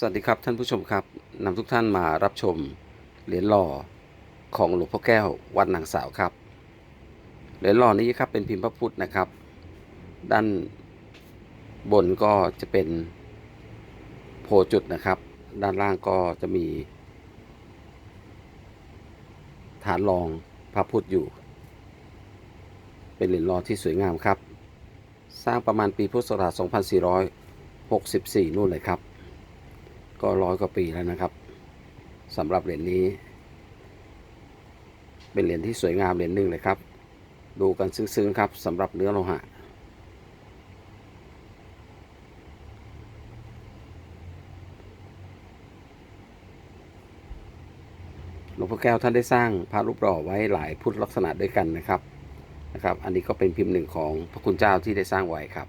สวัสดีครับท่านผู้ชมครับนำทุกท่านมารับชมเหรียญหล่อของหลวงพ่อแก้ววัดหนังสาวครับ เหรียญหล่อนี้ครับเป็นพิมพ์พระพุทธนะครับ ด้านบนก็จะเป็นโพจุดนะครับ ด้านล่างก็จะมี ฐานรองพระพุทธอยู่ เป็นเหรียญหล่อที่สวยงามครับ สร้างประมาณปีพุทธศักราช 2464 นู่นเลยครับ ก็ร้อยกว่าปีแล้วนะครับสำหรับเหรียญนี้ เป็นเหรียญที่สวยงามเหรียญหนึ่งเลยครับ ดูกันซึ้งๆครับสำหรับเนื้อโลหะหลวงพ่อแก้วท่านได้สร้างพระรูปหล่อไว้หลายพุทธลักษณะด้วยกันนะครับนะครับ อันนี้ก็เป็นพิมพ์หนึ่งของพระคุณเจ้าที่ได้สร้างไว้ครับ